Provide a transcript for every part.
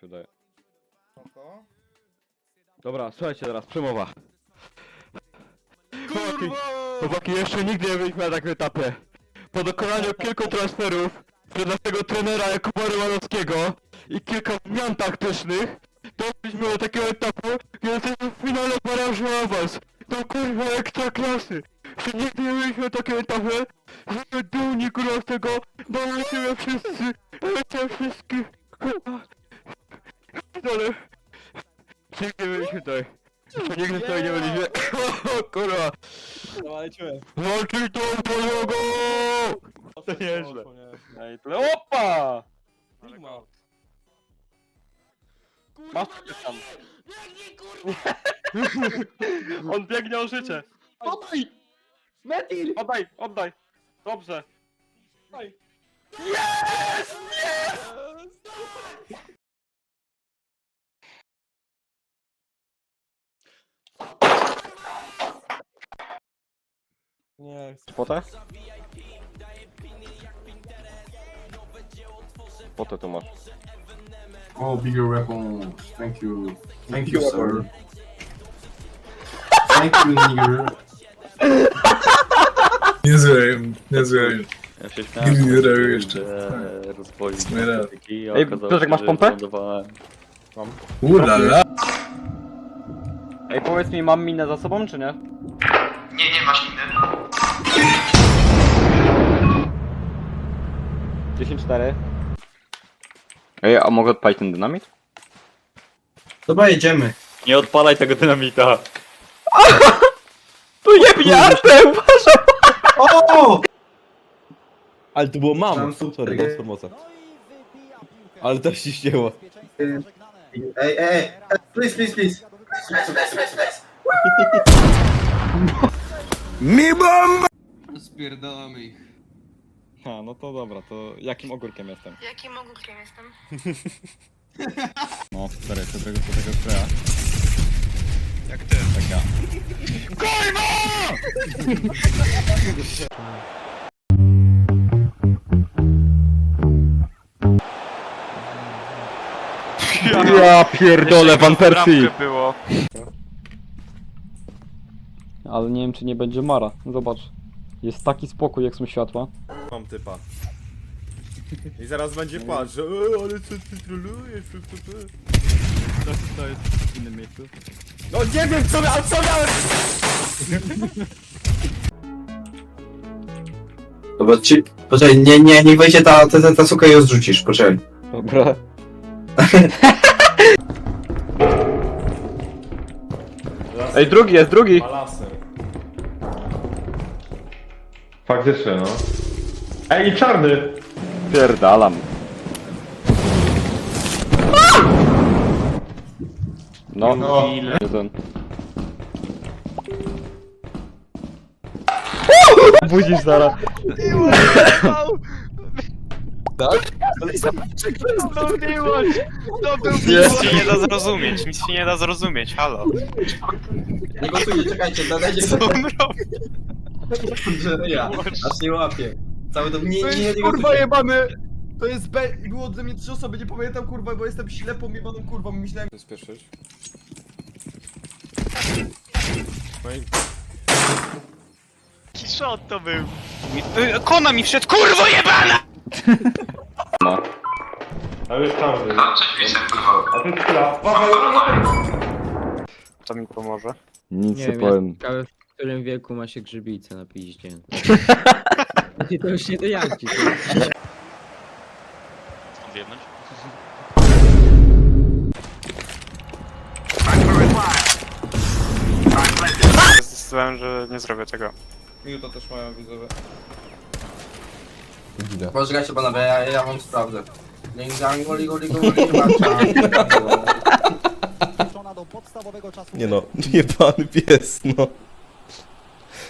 się udaje. Spoko. Dobra, słuchajcie teraz, przemowa. Chłopaki, chłopaki, jeszcze nigdy nie byliśmy na takim etapie. Po dokonaniu kilku transferów przez naszego trenera Jakuba Rymanowskiego i kilka zmian taktycznych, doszliśmy do takiego etapu, gdzie jesteśmy w finale barażu awans. To kurwa ekstra klasy. Jeszcze nigdy nie byliśmy na takim etapie. Jesteśmy dumni kurwa z tego, bo lecimy wszyscy, lecimy wszystkich. Kurwa. Ale... Nigdy nie byliśmy tutaj. Nigdy tutaj nie byliśmy. O kurwa. No lecimy. Walczyj tą podłogą! To nieźle. Ej, tyle. Opa! Sigma. Masz coś tam. On biegnie o życie. Oddaj! Metil! Oddaj, oddaj. Dobrze. Daj. Nie chcę. Potę? Potę tu masz. Oh, bigger weapons. Thank you. Thank you, sir. Thank you, nigger. Nie złem, nie złem. Ja się nie robił jeszcze. Rozwoju a Ej, okazało Piotrek, się, masz że pompę? wylądowałem. Ulala. Ej, powiedz mi, mam minę za sobą, czy nie? Nie, nie masz miny. 10-4. Ej, a mogę odpalić ten dynamit? Dobra, jedziemy. Nie odpalaj tego dynamita. Tu jebnie Artem! O! Ale to było mam. Tam super. Sorry, mam formosa. Ale to się ścięło. Ej, ej, ej, please, please, please. Spierdalamy ich. A, no to dobra, to jakim ogórkiem jestem? Jakim ogórkiem jestem? No, stary, to tego, to tego kraja. Jak ty. Tak ja. Ja pierdolę, Van Persie! było. Ale nie wiem, czy nie będzie Mara. Zobacz. Jest taki spokój, jak są światła. Mam typa. I zaraz będzie płacz, że "E, ale co ty trolujesz? p, p, p". To, to jest w innym miejscu. No nie wiem co miałem, co miałem! Dobra, ci, poczekaj, nie, nie, niech wejdzie ta, ta, ta, ta suka i ją zrzucisz, poczekaj. Dobra. Ej, drugi jest, drugi! Ma laser. Faktycznie, no. Ej, i czarny! Pierdalam. No, No. jeden. Budzisz zaraz. Nic się nie da zrozumieć, nic się nie da zrozumieć, halo. Nie głosujcie, czekajcie, dodajcie Co on robi? ja, aż nie łapię. Cały to nie, To nie, jest nie kurwa jebany! To jest B... Było ode mnie trzy osoby, nie pamiętam kurwa, bo jestem ślepą jebaną kurwą myślałem... Spieszyć. No i Jaki shot to był? Y, kona mi wszedł, kurwo jebana! Ale jest czarny. No, cześć, wiecie, kurwa. A jest chwila. Paweł, To mi pomoże. Nic Nie nie wiem, powiem. ciekawe w którym wieku ma się grzybice na piździe. I to już nie to jak ci to. Odjebnąć? Zdecydowałem, że nie zrobię tego. Minuto też mają widzowie. Poczekajcie panowie, ja, ja wam sprawdzę. Ding dang, goli, goli, goli, macza. Nie no, jebany pies, no.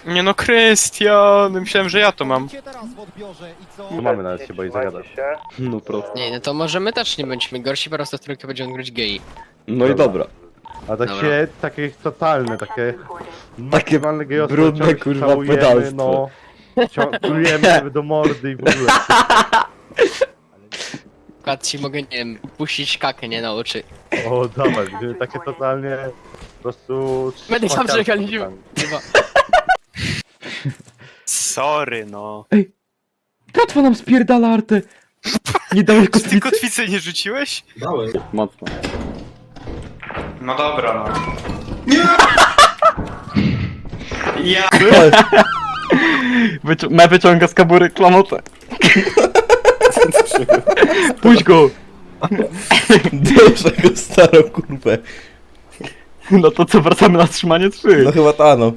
Nie no, Krystian, myślałem, że ja to mam. Tu mamy nawet się boi zagadać. No prosto. Nie, no to może my też nie będziemy gorsi, po prostu w trójkę będziemy grać gei. No i dobra. A tak się, takie totalne, takie... Takie maksymalne gejostwo, brudne, ciągle kurwa, całujemy, pedalstwo. No, cią- plujemy sobie do mordy i w ogóle. przykład ci mogę, nie wiem, puścić kakę, nie na oczy. O, dawaj, będziemy takie totalnie po prostu... Będę sam. Chyba. Sorry, no. Katwa nam spierdala artę! Nie dałeś Czy ty kotwicy? kotwicę nie rzuciłeś? Dałem. Mocno. No dobra, no. Ja... Wyci- me wyciąga z kabury klamotę. Puść go! Dlaczego starą kurwę? No to co, wracamy na trzymanie 3. No chyba ta no.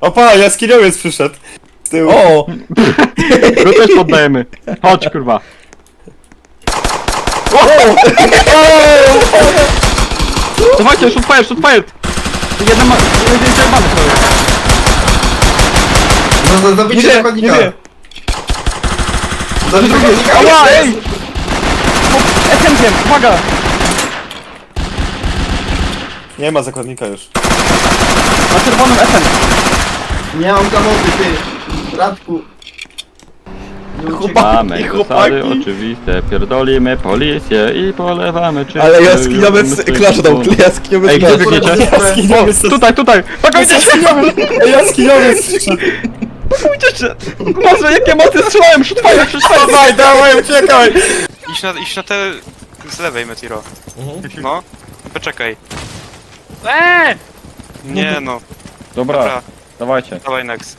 Opa, jaskiniowiec przyszedł. Z tyłu. O! Go też poddajemy. Chodź kurwa. Dawajcie, shoot fire, shoot fire! Jeden ma... Jeden jest zajebany prawie. No to zabicie Nie, zakładnika. nie. Zabicie zakładnika. Ała, ej! SM-kiem, uwaga! Nie ma zakładnika już. Na czerwonym SM. Nie mam kamoty, ty. Radku. Nie uciekaj. Mamy i zasady chłopaki. oczywiste, pierdolimy policję i polewamy czy... Ale jaskiniowiec klaszał, jaskiniowiec Ej, gdzie klaszał. biegniecie? Jaskiniowiec to... Tutaj, tutaj! Pakujcie się! Ej, Jaskiniowiec przyszedł. Pakujcie się! Boże, jakie mocy strzelałem! Shoot fire, shoot fire! Dawaj, dawaj, uciekaj! Idź na, idź na te... z lewej, Metiro. No. Poczekaj. Eee! Nie no. Dobra, Dobra, dawajcie. dawaj next.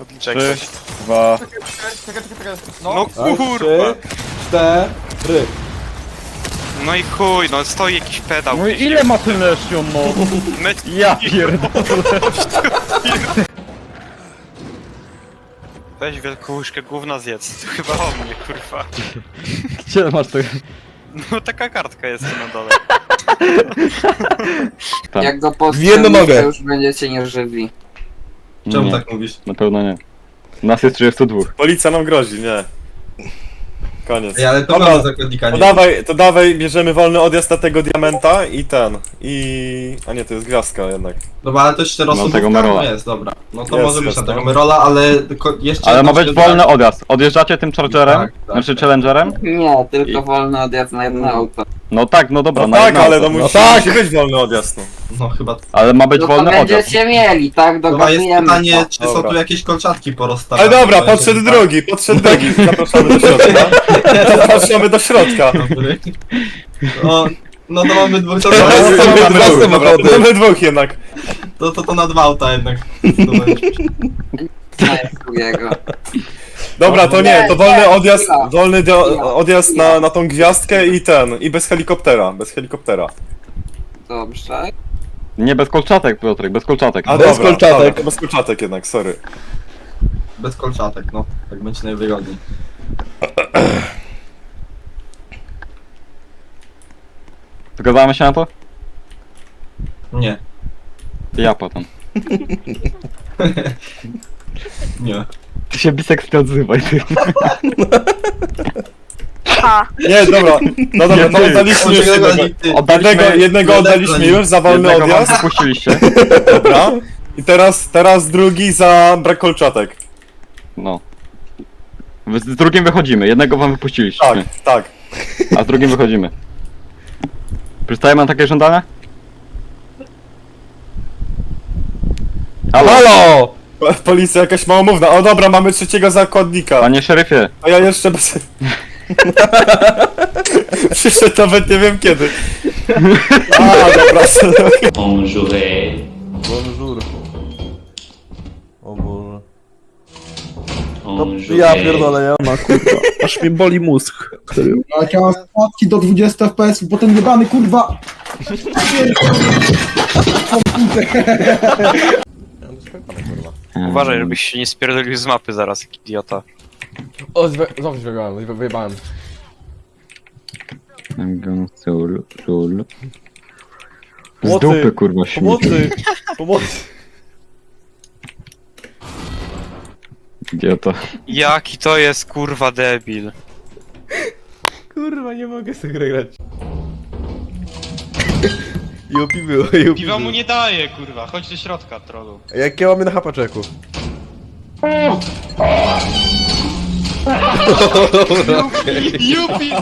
Odliczaj Trzy, ktoś. dwa... Czekaj, czekaj, czekaj. No No. kurwa! Cztery. No i chuj, no stoi jakiś pedał. No i ile ma lesion, no? Ja pierdolę. Weź wielką łyżkę gówna zjedz. To chyba o mnie, kurwa. Gdzie masz to? No taka kartka jest tu na dole. Tak. Jak go W jedną nogę. już będziecie nieżywi. Czemu Nie, tak mówisz? Na pewno nie. Nas jest 32. Policja nam grozi, nie. Koniec. Ej, ale to Dobra, zakładnika, To nie? dawaj, to dawaj, bierzemy wolny odjazd na tego diamenta i ten. I... A nie, to jest gwiazdka jednak. Dobra, ale to jest czteroosobówka? tego Merola. No jest, dobra. No to Jest, może być jest, na tego no. Merola, ale tylko jeszcze... Ale ma być wolny odjazd. Odjeżdżacie tym chargerem? Tak, tak, znaczy tak. challengerem? Nie, tylko I- wolny odjazd na jedno auto. No tak, no dobra, No na tak, jedno ale auto. no musi, tak. musi być wolny odjazd, no. No chyba... Ale ma być No to wolny odjazd. będziecie mieli, tak? Dobra, jest Dogadujemy pytanie, to. czy są Dobra. tu jakieś kolczatki porozstawiane. Ale dobra, To podszedł drugi, podszedł drugi. Zapraszamy do środka. Zapraszamy do środka. Dobry. No, no to mamy dwóch, to, Dobra, to, mamy to, dwa samochody. Mamy dwóch jednak. to, to, to na dwa auta jednak. Drugiego. Dobra, to nie, to wolny odjazd, wolny do, odjazd na, na tą gwiazdkę i ten, i bez helikoptera, bez helikoptera. Dobrze. Nie bez kolczatek, Piotrek, bez kolczatek. A Bez dobra, kolczatek. Dobra, bez kolczatek jednak, sorry. Bez kolczatek, no. Tak będzie najwygodniej. Zgadzamy się na to? Nie, Ja potem. nie. Ty się bisek nie odzywaj, ty. Nie, dobra, no dobra, to oddaliśmy już jednego, Oddaliśmy jednego, jednego oddaliśmy już za wolny jednego wam odjazd, wypuściliście. dobra. I teraz, teraz drugi za brak kolczatek. No. Wy- Z drugim wychodzimy, jednego wam wypuściliście. Tak, tak. A z drugim wychodzimy. Przystajemy na takie żądania? Halo, Halo! Policja jakaś małomówna. O dobra, mamy trzeciego zakładnika. panie szeryfie. A ja jeszcze bez... Przyszedł nawet nie wiem kiedy. A, dobra. Bonjour. O Boże. To ja pierdolę, ja ma kurwa. Aż mnie boli mózg. Jak ja mam spadki do 20 fps, bo ten jebany kurwa... Uważaj, żebyś się nie spierdolił z mapy zaraz, jak idiota. O, znowu wyjebałem, wyjebałem. I'm gonna soul, soul. Z Pomocy, dupy kurwa śmieci. Pomocy! Pomocy! Idiota. Jaki to jest kurwa debil. Kurwa, nie mogę sobie grę grać. Jupi było, jupi Piwa mu było. nie daje, kurwa, chodź do środka, trollu. Jakie mamy na hapaczeku? Dobra, okej. Jupi!